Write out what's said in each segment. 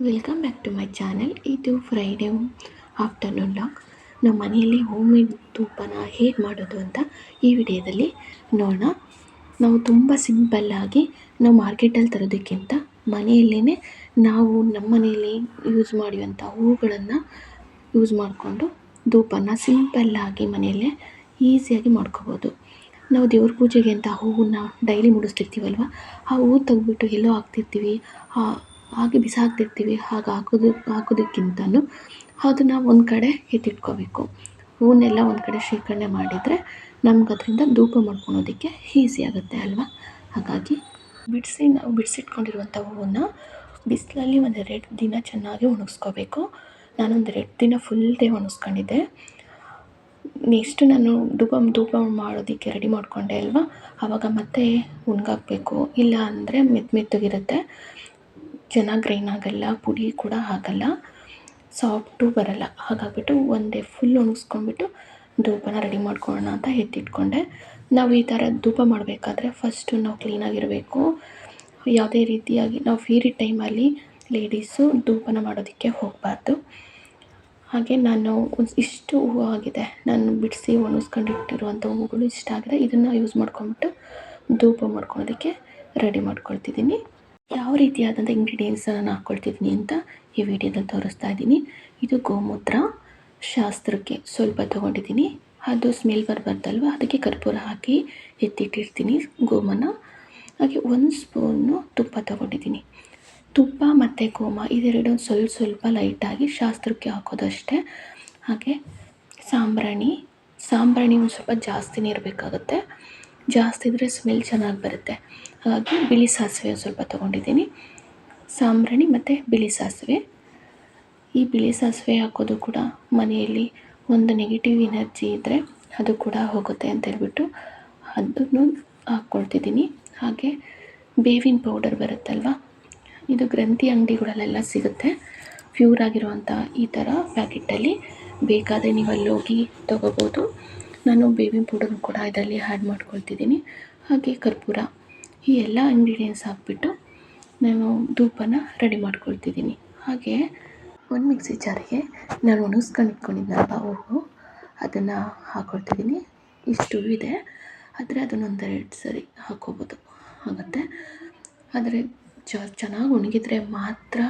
Welcome back to my channel ಇದು Friday afternoon lock ನಮ್ಮ ಮನೆಯಲ್ಲಿ ಹೋಮ್ ಮೇಡ್ ತೂಪನ ಹೇಗೆ ಮಾಡೋದು ಅಂತ ಈ ವಿಡಿಯೋದಲ್ಲಿ ನೋಡೋಣ. ನಾವು ತುಂಬ ಸಿಂಪಲ್ಲಾಗಿ ನಾವು ಮಾರ್ಕೆಟಲ್ಲಿ ತರೋದಕ್ಕಿಂತ ಮನೆಯಲ್ಲೇ ನಾವು ನಮ್ಮ ಮನೆಯಲ್ಲಿ ಯೂಸ್ ಮಾಡುವಂಥ ಹೂಗಳನ್ನು ಯೂಸ್ ಮಾಡಿಕೊಂಡು ಧೂಪನ ಸಿಂಪಲ್ಲಾಗಿ ಮನೆಯಲ್ಲೇ ಈಸಿಯಾಗಿ ಮಾಡ್ಕೋಬೋದು. ನಾವು ದೇವ್ರ ಪೂಜೆಗೆ ಅಂತ ಹೂವನ್ನು ಡೈಲಿ ಮುಡಿಸ್ತಿರ್ತೀವಲ್ವ? ಆ ಹೂ ತೆಗೆದ್ಬಿಟ್ಟು ಎಲ್ಲೋ ಹಾಕ್ತಿರ್ತೀವಿ. ಹಾಗೆ ಬಿಸಾಕ್ತಿರ್ತೀವಿ, ಹಾಗೆ ಹಾಕೋದು, ಹಾಕೋದಕ್ಕಿಂತನೂ ಅದನ್ನು ಒಂದು ಕಡೆ ಎತ್ತಿಟ್ಕೋಬೇಕು. ಹೂವನ್ನೆಲ್ಲ ಒಂದು ಕಡೆ ಶೇಖರಣೆ ಮಾಡಿದರೆ ನಮ್ಗೆ ಅದರಿಂದ ಧೂಪ ಮಾಡ್ಕೊಳೋದಕ್ಕೆ ಈಸಿ ಆಗುತ್ತೆ ಅಲ್ವಾ? ಹಾಗಾಗಿ ಬಿಡಿಸಿ ನಾವು ಬಿಡಿಸಿಟ್ಕೊಂಡಿರುವಂಥ ಹೂವನ್ನು ಬಿಸಿಲಲ್ಲಿ ಒಂದು ಎರಡು ದಿನ ಚೆನ್ನಾಗಿ ಒಣಗಿಸ್ಕೋಬೇಕು. ನಾನೊಂದು ಎರಡು ದಿನ ಫುಲ್ ಡೇ ಒಣಗಿಸ್ಕೊಂಡಿದ್ದೆ. ನೆಕ್ಸ್ಟ್ ನಾನು ಧೂಪ ಧೂಪ ಮಾಡೋದಕ್ಕೆ ರೆಡಿ ಮಾಡಿಕೊಂಡೆ ಅಲ್ವಾ? ಆವಾಗ ಮತ್ತೆ ಉಣ್ಗಾಕಬೇಕು. ಇಲ್ಲ ಅಂದರೆ ಮೆತ್ತ ಮೆತ್ತಗಿರುತ್ತೆ ಚೆನ್ನಾಗಿ ಗ್ರೈನ್ ಆಗಲ್ಲ, ಪುಡಿ ಕೂಡ ಆಗಲ್ಲ ಸಾಫ್ಟು ಬರಲ್ಲ. ಹಾಗಾಗ್ಬಿಟ್ಟು ಒಂದೇ ಫುಲ್ ಒಣಗಿಸ್ಕೊಂಡ್ಬಿಟ್ಟು ಧೂಪನ ರೆಡಿ ಮಾಡ್ಕೊಳ್ಳೋಣ ಅಂತ ಎತ್ತಿಟ್ಕೊಂಡೆ. ನಾವು ಈ ಥರ ಧೂಪ ಮಾಡಬೇಕಾದ್ರೆ ಫಸ್ಟು ನಾವು ಕ್ಲೀನಾಗಿರಬೇಕು ಯಾವುದೇ ರೀತಿಯಾಗಿ ನಾವು ಫೀರಿ ಟೈಮಲ್ಲಿ ಲೇಡೀಸು ಧೂಪನ ಮಾಡೋದಕ್ಕೆ ಹೋಗಬಾರ್ದು. ಹಾಗೆ ನಾನು ಇಷ್ಟು ಹೂವು ಆಗಿದೆ. ನಾನು ಬಿಡಿಸಿ ಒಣಗಿಸ್ಕೊಂಡಿಟ್ಟಿರುವಂಥ ಹೂವುಗಳು ಇಷ್ಟ ಆಗಿದೆ. ಇದನ್ನು ಯೂಸ್ ಮಾಡ್ಕೊಂಬಿಟ್ಟು ಧೂಪ ಮಾಡ್ಕೊಳೋದಕ್ಕೆ ರೆಡಿ ಮಾಡ್ಕೊಳ್ತಿದ್ದೀನಿ. ಯಾವ ರೀತಿಯಾದಂಥ ಇಂಗ್ರೀಡಿಯೆಂಟ್ಸ್ ನಾನು ಹಾಕ್ಕೊಳ್ತಿದ್ದೀನಿ ಅಂತ ಈ ವಿಡಿಯೋದಲ್ಲಿ ತೋರಿಸ್ತಾ ಇದ್ದೀನಿ. ಇದು ಗೋಮೂತ್ರ ಶಾಸ್ತ್ರಕ್ಕೆ ಸ್ವಲ್ಪ ತೊಗೊಂಡಿದ್ದೀನಿ. ಅದು ಸ್ಮೆಲ್ ಬರಬಾರ್ದಲ್ವ? ಅದಕ್ಕೆ ಕರ್ಪೂರ ಹಾಕಿ ಎತ್ತಿಟ್ಟಿರ್ತೀನಿ ಗೋಮನ. ಹಾಗೆ ಒಂದು ಸ್ಪೂನು ತುಪ್ಪ ತೊಗೊಂಡಿದ್ದೀನಿ. ತುಪ್ಪ ಮತ್ತು ಗೋಮ ಇದೆರಡು ಸ್ವಲ್ಪ ಸ್ವಲ್ಪ ಲೈಟಾಗಿ ಶಾಸ್ತ್ರಕ್ಕೆ ಹಾಕೋದಷ್ಟೇ. ಹಾಗೆ ಸಾಂಬ್ರಾಣಿ ಸಾಂಬ್ರಾಣಿ ಒಂದು ಸ್ವಲ್ಪ ಜಾಸ್ತಿನೇ ಇರಬೇಕಾಗುತ್ತೆ. ಜಾಸ್ತಿ ಇದ್ದರೆ ಸ್ಮೆಲ್ ಚೆನ್ನಾಗಿ ಬರುತ್ತೆ. ಹಾಗಾಗಿ ಬಿಳಿ ಸಾಸಿವೆ ಸ್ವಲ್ಪ ತೊಗೊಂಡಿದ್ದೀನಿ. ಸಾಂಬ್ರಾಣಿ ಮತ್ತು ಬಿಳಿ ಸಾಸಿವೆ. ಈ ಬಿಳಿ ಸಾಸಿವೆ ಹಾಕೋದು ಕೂಡ ಮನೆಯಲ್ಲಿ ಒಂದು ನೆಗೆಟಿವ್ ಎನರ್ಜಿ ಇದ್ದರೆ ಅದು ಕೂಡ ಹೋಗುತ್ತೆ ಅಂತ ಹೇಳ್ಬಿಟ್ಟು ಅದನ್ನು ಹಾಕ್ಕೊಳ್ತಿದ್ದೀನಿ. ಹಾಗೆ ಬೇವಿನ ಪೌಡರ್ ಬರುತ್ತಲ್ವ? ಇದು ಗ್ರಂಥಿ ಅಂಗಡಿಗಳಲ್ಲೆಲ್ಲ ಸಿಗುತ್ತೆ. ಪ್ಯೂರ್ ಆಗಿರುವಂಥ ಈ ಥರ ಪ್ಯಾಕೆಟಲ್ಲಿ. ಬೇಕಾದರೆ ನೀವು ಅಲ್ಲಿ ಹೋಗಿ ತೊಗೋಬೋದು. ನಾನು ಬೇವಿನ ಪೌಡರ್ನ ಕೂಡ ಇದರಲ್ಲಿ ಆ್ಯಡ್ ಮಾಡ್ಕೊಳ್ತಿದ್ದೀನಿ. ಹಾಗೆ ಕರ್ಪೂರ. ಈ ಎಲ್ಲ ಇಂಗ್ರೀಡಿಯೆಂಟ್ಸ್ ಹಾಕ್ಬಿಟ್ಟು ನಾನು ಧೂಪನ ರೆಡಿ ಮಾಡ್ಕೊಳ್ತಿದ್ದೀನಿ. ಹಾಗೆ ಒಂದು ಮಿಕ್ಸಿ ಜಾರಿಗೆ ನಾನು ಒಣಗಿಸ್ಕೊಂಡು ಇಟ್ಕೊಂಡಿದ್ನಲ್ವ ಹೂವು ಅದನ್ನು ಹಾಕ್ಕೊಳ್ತಿದ್ದೀನಿ ಇಷ್ಟು ಇದೆ. ಆದರೆ ಅದನ್ನೊಂದೆರಡು ಸರಿ ಹಾಕ್ಕೋಬೋದು. ಆಗುತ್ತೆ. ಆದರೆ ಚ, ಚೆನ್ನಾಗಿ ಒಣಗಿದ್ರೆ ಮಾತ್ರ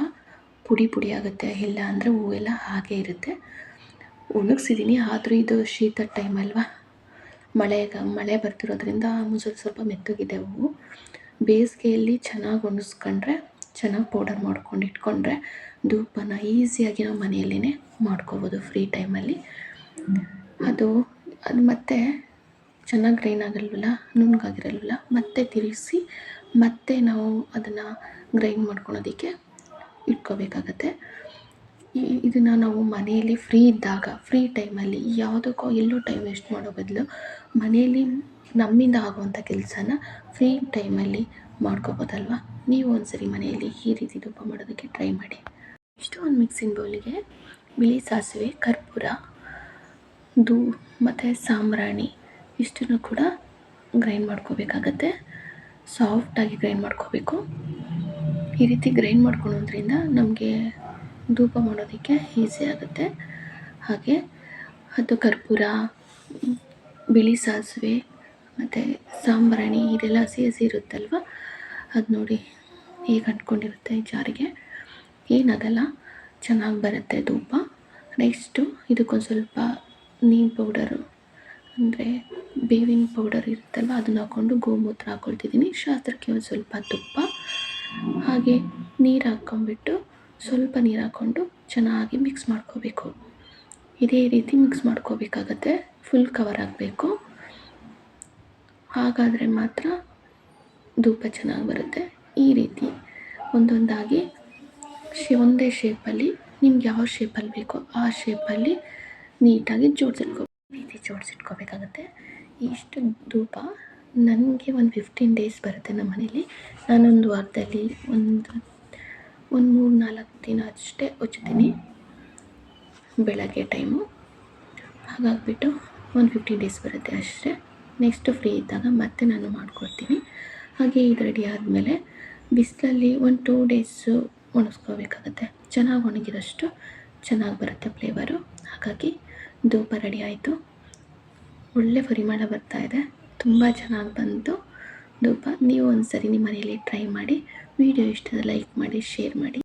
ಪುಡಿ ಪುಡಿ ಆಗುತ್ತೆ. ಇಲ್ಲ ಅಂದರೆ ಹೂವೆಲ್ಲ ಹಾಗೆ ಇರುತ್ತೆ. ಒಣಗಿಸಿದ್ದೀನಿ ಆದರೂ ಇದು ಶೀತ ಟೈಮ್ ಅಲ್ವಾ? ಮಳೆಗ ಮಳೆ ಬರ್ತಿರೋದ್ರಿಂದ ಸ್ವಲ್ಪ ಸ್ವಲ್ಪ ಮೆತ್ತಗಿದೆ ಹೂವು ಬೇಸಿಗೆಯಲ್ಲಿ ಚೆನ್ನಾಗಿ ಒಣಗಿಸ್ಕೊಂಡ್ರೆ, ಚೆನ್ನಾಗಿ ಪೌಡರ್ ಮಾಡ್ಕೊಂಡು ಇಟ್ಕೊಂಡ್ರೆ ಧೂಪನ ಈಸಿಯಾಗಿ ನಾವು ಮನೆಯಲ್ಲೇ ಮಾಡ್ಕೋಬೋದು ಫ್ರೀ ಟೈಮಲ್ಲಿ ಅದು ಅದು ಮತ್ತೆ ಚೆನ್ನಾಗಿ ಗ್ರೈನ್ ಆಗಲ್ವಲ್ಲ ನುಣ್ಣಗಾಗಿರಲ್ವಲ್ಲ ಮತ್ತೆ ತಿರುಗಿಸಿ ಮತ್ತೆ ನಾವು ಅದನ್ನು ಗ್ರೈಂಡ್ ಮಾಡ್ಕೊಳೋದಕ್ಕೆ ಇಟ್ಕೋಬೇಕಾಗತ್ತೆ. ಇದನ್ನು ನಾವು ಮನೆಯಲ್ಲಿ ಫ್ರೀ ಇದ್ದಾಗ ಫ್ರೀ ಟೈಮಲ್ಲಿ ಯಾವುದಕ್ಕೋ ಎಲ್ಲೂ ಟೈಮ್ ವೇಸ್ಟ್ ಮಾಡೋ ಬದಲು ಮನೆಯಲ್ಲಿ ನಮ್ಮಿಂದ ಆಗುವಂಥ ಕೆಲಸನ ಫ್ರೀ ಟೈಮಲ್ಲಿ ಮಾಡ್ಕೋಬೋದಲ್ವ? ನೀವು ಒಂದ್ಸರಿ ಮನೆಯಲ್ಲಿ ಈ ರೀತಿ ತುಪ್ಪ ಮಾಡೋದಕ್ಕೆ ಟ್ರೈ ಮಾಡಿ. ಇಷ್ಟು ಒಂದು ಮಿಕ್ಸಿಂಗ್ ಬೌಲಿಗೆ ಬಿಳಿ ಸಾಸಿವೆ, ಕರ್ಪೂರ, ದೂ, ಮತ್ತು ಸಾಂಬ್ರಾಣಿ ಇಷ್ಟನ್ನು ಕೂಡ ಗ್ರೈಂಡ್ ಮಾಡ್ಕೋಬೇಕಾಗತ್ತೆ. ಸಾಫ್ಟಾಗಿ ಗ್ರೈಂಡ್ ಮಾಡ್ಕೋಬೇಕು. ಈ ರೀತಿ ಗ್ರೈಂಡ್ ಮಾಡ್ಕೊಳೋದ್ರಿಂದ ನಮಗೆ ಧೂಪ ಮಾಡೋದಕ್ಕೆ ಈಸಿ ಆಗುತ್ತೆ. ಹಾಗೆ ಅದು ಕರ್ಪೂರ, ಬಿಳಿ ಸಾಸಿವೆ, ಮತ್ತು ಸಾಂಬ್ರಾಣಿ ಇದೆಲ್ಲ ಹಸಿ ಹಸಿ ಇರುತ್ತಲ್ವ? ಅದು ನೋಡಿ ಹೇಗೆ ಅಂಟ್ಕೊಂಡಿರುತ್ತೆ ಜಾರಿಗೆ. ಏನಾಗಲ್ಲ ಚೆನ್ನಾಗಿ ಬರುತ್ತೆ ಧೂಪ. ನೆಕ್ಸ್ಟು ಇದಕ್ಕೊಂದು ಸ್ವಲ್ಪ ನೀರು ಪೌಡರು, ಅಂದರೆ ಬೇವಿನ ಪೌಡರ್ ಇರುತ್ತಲ್ವ, ಅದನ್ನ ಹಾಕ್ಕೊಂಡು ಗೋಮೂತ್ರ ಹಾಕ್ಕೊಳ್ತಿದ್ದೀನಿ ಶಾಸ್ತ್ರಕ್ಕೆ ಒಂದು ಸ್ವಲ್ಪ ತುಪ್ಪ, ಹಾಗೆ ನೀರು ಹಾಕ್ಕೊಂಬಿಟ್ಟು ಸ್ವಲ್ಪ ನೀರು ಹಾಕ್ಕೊಂಡು ಚೆನ್ನಾಗಿ ಮಿಕ್ಸ್ ಮಾಡ್ಕೋಬೇಕು. ಇದೇ ರೀತಿ ಮಿಕ್ಸ್ ಮಾಡ್ಕೋಬೇಕಾಗತ್ತೆ. ಫುಲ್ ಕವರ್ ಆಗಬೇಕು ಹಾಗಾದರೆ ಮಾತ್ರ ಧೂಪ ಚೆನ್ನಾಗಿ ಬರುತ್ತೆ. ಈ ರೀತಿ ಒಂದೊಂದಾಗಿ ಶೇ, ಒಂದೇ ಶೇಪಲ್ಲಿ ನಿಮ್ಗೆ ಯಾವ ಶೇಪಲ್ಲಿ ಬೇಕೋ ಆ ಶೇಪಲ್ಲಿ ನೀಟಾಗಿ ಜೋಡಿಸಿಟ್ಕೋ, ಈ ರೀತಿ ಜೋಡಿಸಿಟ್ಕೋಬೇಕಾಗತ್ತೆ. ಇಷ್ಟು ಧೂಪ ನನಗೆ ಒಂದು ಫಿಫ್ಟೀನ್ ಡೇಸ್ ಬರುತ್ತೆ ನಮ್ಮ ಮನೇಲಿ ನಾನೊಂದು ವಾರದಲ್ಲಿ ಒಂದು ಒಂದು ಮೂರು ನಾಲ್ಕು ದಿನ ಅಷ್ಟೇ ಉಜ್ತೀನಿ. ಬೆಳಗ್ಗೆ ಟೈಮು ಹಾಗಾಗಿಬಿಟ್ಟು ಒಂದು ಫಿಫ್ಟಿ ಡೇಸ್ ಬರುತ್ತೆ ಅಷ್ಟೇ. ನೆಕ್ಸ್ಟು ಫ್ರೀ ಇದ್ದಾಗ ಮತ್ತೆ ನಾನು ಮಾಡ್ಕೊಡ್ತೀನಿ. ಹಾಗೆ ಇದು ರೆಡಿ ಆದಮೇಲೆ ಬಿಸಿಲಲ್ಲಿ ಒಂದು ಟೂ ಡೇಸು ಒಣಗಿಸ್ಕೋಬೇಕಾಗತ್ತೆ. ಚೆನ್ನಾಗಿ ಒಣಗಿರೋಷ್ಟು ಚೆನ್ನಾಗಿ ಬರುತ್ತೆ ಫ್ಲೇವರು ಹಾಗಾಗಿ ಧೂಪ ರೆಡಿ ಆಯಿತು. ಒಳ್ಳೆ ಪರಿಮಳ ಬರ್ತಾ ಇದೆ. ತುಂಬ ಚೆನ್ನಾಗಿ ಬಂತು. ಧೂಪ ನೀವು ಒಂದ್ಸರಿ ನಿಮ್ಮ ಮನೆಯಲ್ಲಿ ಟ್ರೈ ಮಾಡಿ. ವಿಡಿಯೋ ಇಷ್ಟ ಲೈಕ್ ಮಾಡಿ ಶೇರ್ ಮಾಡಿ.